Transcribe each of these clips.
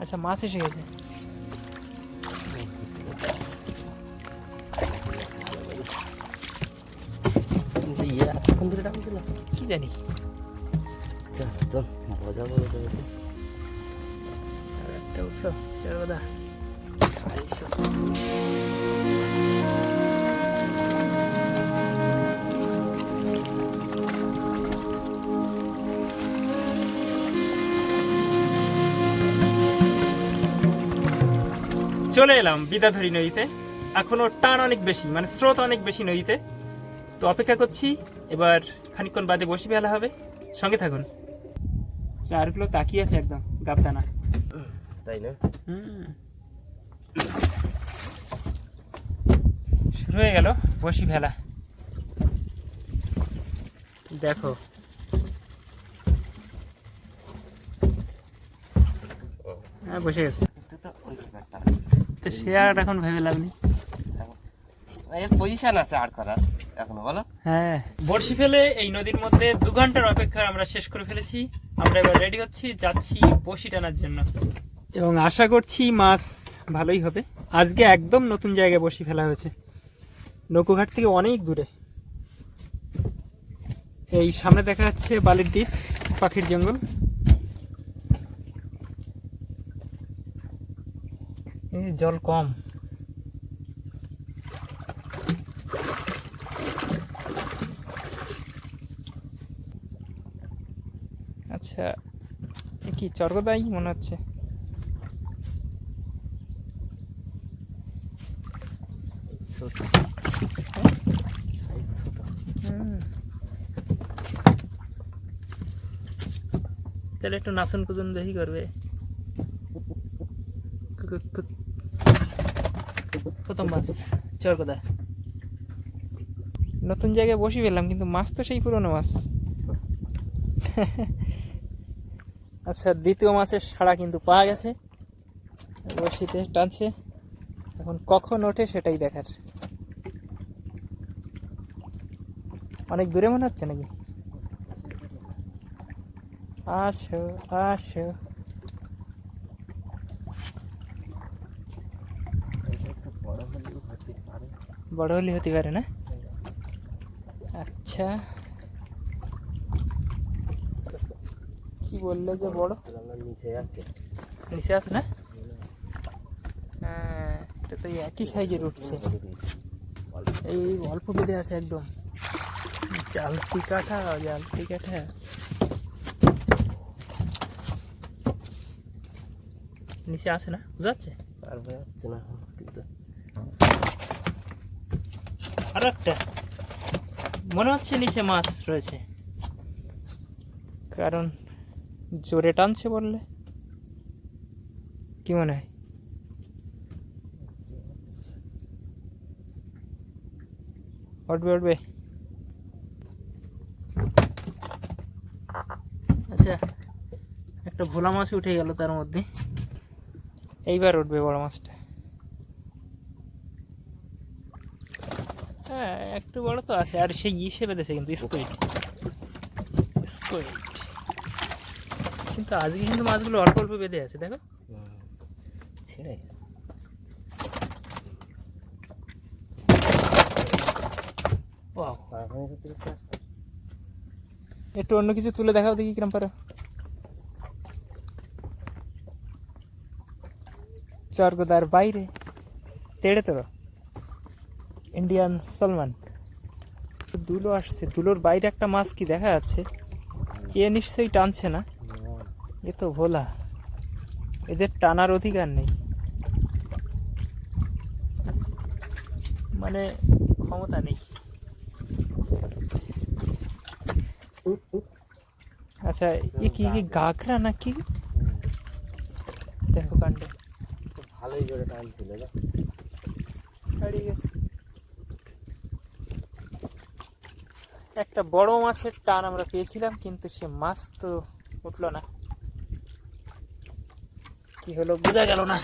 আচ্ছা মাছ এসে গেছে। ইয়ে কি জানি? চল চল মজা বলে তো। একটা উঠল চরগদা চলে এলাম বিদাধরী নদীতে। এখনও টান অনেক বেশি মানে স্রোত অনেক বেশি নদীতে। তো অপেক্ষা করছি এবার খানিকক্ষণ বাদে বসি ফেলা হবে। সঙ্গে থাকুন। চারগুলো তাকিয়ে আছে একদম গাবদানা তাই না? হুম। শুরু হয়ে গেল বসি ফেলা। দেখো। হ্যাঁ বসে গেছে এটা তো ওই ব্যাপারটা তো সে আর এখন ভেবে লাভ নেই। এর পজিশন আছে আর করার এখনও বলো। হ্যাঁ। বড়শি ফেলে এই নদীর মধ্যে দু ঘণ্টার অপেক্ষা আমরা শেষ করে ফেলেছি। আমরা এবার রেডি হচ্ছি যাচ্ছি বসি টানার জন্য। এবং আশা করছি মাছ ভালোই হবে। আজকে একদম নতুন জায়গায় বসি ফেলা হয়েছে। নৌকোঘাট থেকে অনেক দূরে। এই সামনে দেখা যাচ্ছে বালির দ্বীপ পাখির জঙ্গল। জল কম আচ্ছা কি চর্গদাই মনে হচ্ছে। তাহলে একটু নাচন কুজন বেশি করবে। প্রথম মাছ। চরকদা নতুন জায়গায় বসি ফেললাম, কিন্তু মাছ তো সেই পুরনো মাছ। আচ্ছা দ্বিতীয় মাছের সাড়া কিন্তু পাওয়া গেছে। বসিতে টানছে। এখন কখন ওঠে সেটাই দেখার। অনেক দূরে মনে হচ্ছে নাকি? আসো আসো এটা একটু বড় হলেও হতে পারে বড় হলে হতে পারে না? আচ্ছা। কি বললে যে বড়? নিচে আছে নিচে আছে না? হ্যাঁ এটা তো একই সাইজের উঠছে। এই অল্প বেঁধে আছে একদম। জালতি কাঠা জালতি কাঠা। নিচে আছে না? বুঝা যাচ্ছে? পারবে যাচ্ছে না কিন্তু আর একটা মনে হচ্ছে নিচে মাছ রয়েছে। কারণ জোরে টানছে বললে। কি মনে হয়? উঠবে উঠবে। আচ্ছা একটা ভোলা মাছ উঠে গেল তার মধ্যে। এইবার উঠবে বড় মাছটা হ্যাঁ একটু বড় তো আছে, আর সেই ইসে বেঁধেছে কিন্তু স্কুইড স্কুইড কিন্তু আজকে কিন্তু মাছগুলো অল্প অল্প বেঁধে আছে, দেখো। ছেড়ে? একটু অন্য কিছু তুলে দেখাও দেখি কিরম পারো। চরগোদার বাইরে। তেড়ে তোর ইন্ডিয়ান সলমান দুলো আসছে দুলোর বাইরে একটা মাছ কি দেখা যাচ্ছে? এ নিশ্চয়ই টানছে না? এ তো ভোলা। এদের টানার অধিকার নেই। মানে ক্ষমতা নেই। আচ্ছা এ কি কি গাগরা নাকি? দেখো কাণ্ড। ভালোই জোরে টানছিল ছাড়িয়ে গেছে। একটা বড় মাছের টান আমরা পেয়েছিলাম কিন্তু সে মাছ তো উঠল না। কি হলো বোঝা গেল না।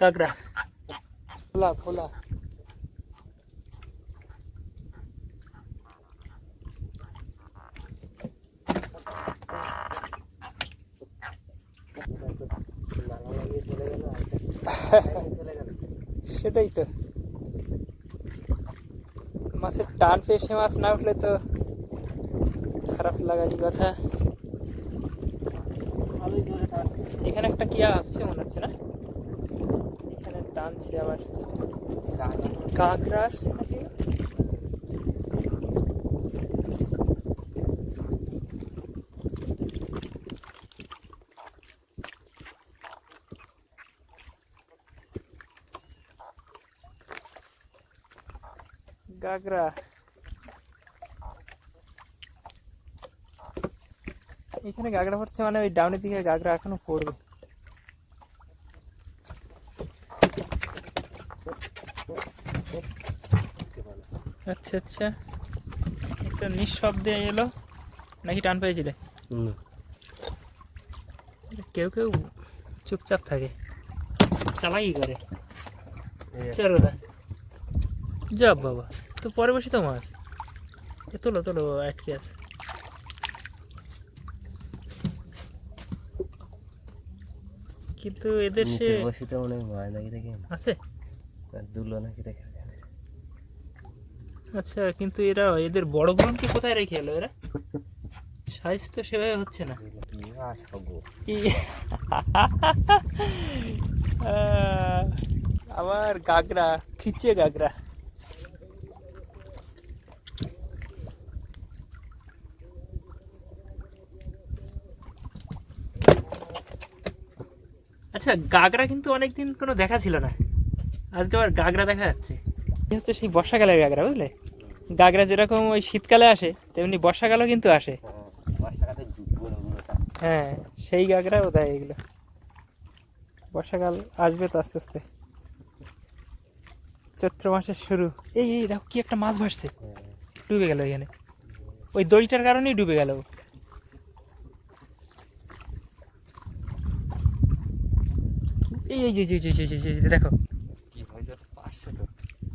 কাকড়া। ফোলা ফোলা সেটাই তো। মাছের টান পেয়ে সে মাছ না উঠলে তো খারাপ লাগারই কথা। এখানে একটা কি আসছে মনে হচ্ছে না? এখানে টানছে আবার। কাঁকড়া আসছে গাগরা এখানে গাগরা পড়ছে মানে ওই ডাউনের দিকে গাগরা এখনও পড়বে। আচ্ছা আচ্ছা। একটা নিঃশব্দে এলো নাকি টান পেয়েছিলে? কেউ কেউ চুপচাপ থাকে। চালাই করে। চলো দা যাব বাবা। তো পরে বসি তো মাছ। এ তোলো তোলো আটকে আছে কিন্তু এদের সে বসিতে মনে হয় নাকি দেখে। আছে? দুলো নাকি দেখে আচ্ছা কিন্তু এরা এদের বড় গুলনকে কোথায় রেখে এলো এরা? সাইজ তো সেভাবে হচ্ছে না। আবার গাগরা খিচে গাগরা। আচ্ছা গাগরা কিন্তু অনেকদিন কোনো দেখা ছিল না। আজকে আবার গাগরা দেখা যাচ্ছে। হচ্ছে সেই বর্ষাকালের গাগরা বুঝলে? গাগরা যেরকম ওই শীতকালে আসে তেমনি বর্ষাকালেও কিন্তু আসে। হ্যাঁ সেই গাগরা বোধহয় এগুলো। বর্ষাকাল আসবে তো আস্তে আস্তে। চৈত্র মাসের শুরু। এই এই দেখো কি একটা মাছ ভাসছে। ডুবে গেল এখানে। ওই দড়িটার কারণেই ডুবে গেল এই এই যে যে যে দেখো। কি হয়েছে? পাঁচশো তো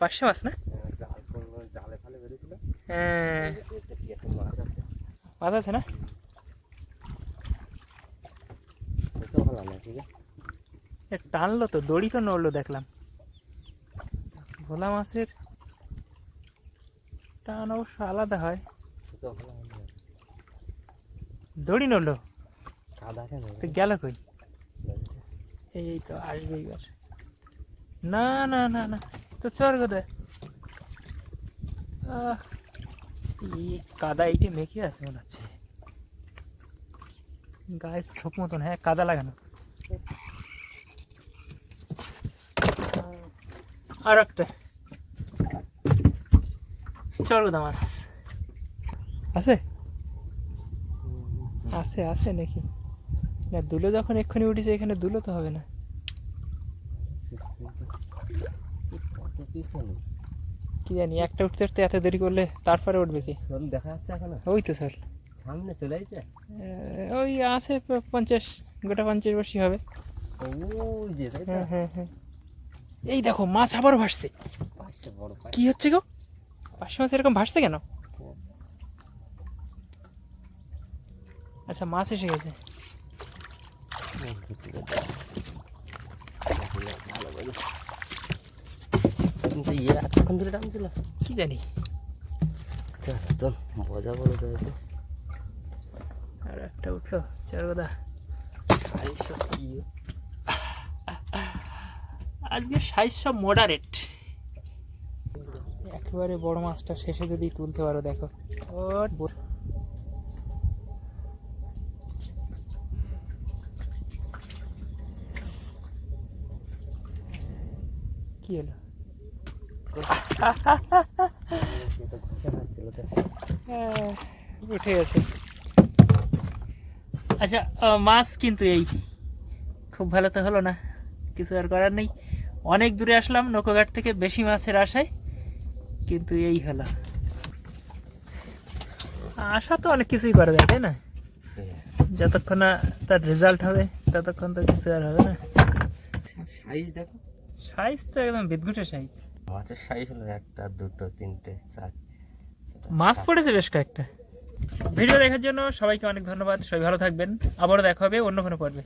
পাঁচশো মাছ না? জাল করব জালে ফালে বেরিয়েছিল। হ্যাঁ। মাছ আছে। মাছ আছে না? টানলো তো দড়ি তো নড়লো দেখলাম। ভোলা মাছের টান অবশ্য আলাদা হয়। দড়ি নড়লো? তো গেল কই? এই তো আসবে এবার। না না না না তো চর কোথায়? কাদা এইটি মেখে আছে মনে হচ্ছে। গায়ে ছোপ মতন হ্যাঁ কাদা লাগানো। আর একটা। চর কোথা মাছ? আছে? আছে আছে নাকি? না দুলো যখন এক্ষুনি উঠেছে এখানে দুলো তো হবে না। কি জানি একটা উঠতে উঠতে এত দেরি করলে তারপরে উঠবে কি? দেখা যাচ্ছে এখন। ওই তো স্যার। সামনে চলে আসছে ওই আছে পঞ্চাশ গোটা পঞ্চাশ বর্ষী হবে। হ্যাঁ হ্যাঁ হ্যাঁ। এই দেখো মাছ আবার ভাসছে। কি হচ্ছে গো? পাঁচশো মাছ এরকম ভাসছে কেন? আচ্ছা মাছ এসে গেছে। কিন্তু ইয়ে এতক্ষণ ধরে টানছিল কি জানি। তো মজা বলো তো এতে। আর একটা উঠল চারগোদা আড়াইশো কি আজকে সাইজ সব মডারেট একেবারে বড় মাছটা শেষে যদি তুলতে পারো দেখো। কি হলো উঠে গেছে। আচ্ছা মাছ কিন্তু এই খুব ভালো তো হলো না কিছু আর করার নেই। অনেক দূরে আসলাম নৌকোঘাট থেকে বেশি মাছের আশায় কিন্তু এই হলো। আশা তো অনেক কিছুই করা যায় তাই না? যতক্ষণ না তার রেজাল্ট হবে ততক্ষণ তো কিছু আর হবে না। সাইজ দেখো। সাইজ তো একদম বিদঘুটে সাইজ। মাছের সাইজ হলো একটা দুটো তিনটে চার। মাছ পড়েছে বেশ কয়েকটা। ভিডিও দেখার জন্য সবাইকে অনেক ধন্যবাদ। সবাই ভালো থাকবেন। আবারও দেখা হবে অন্য কোনো পর্বে।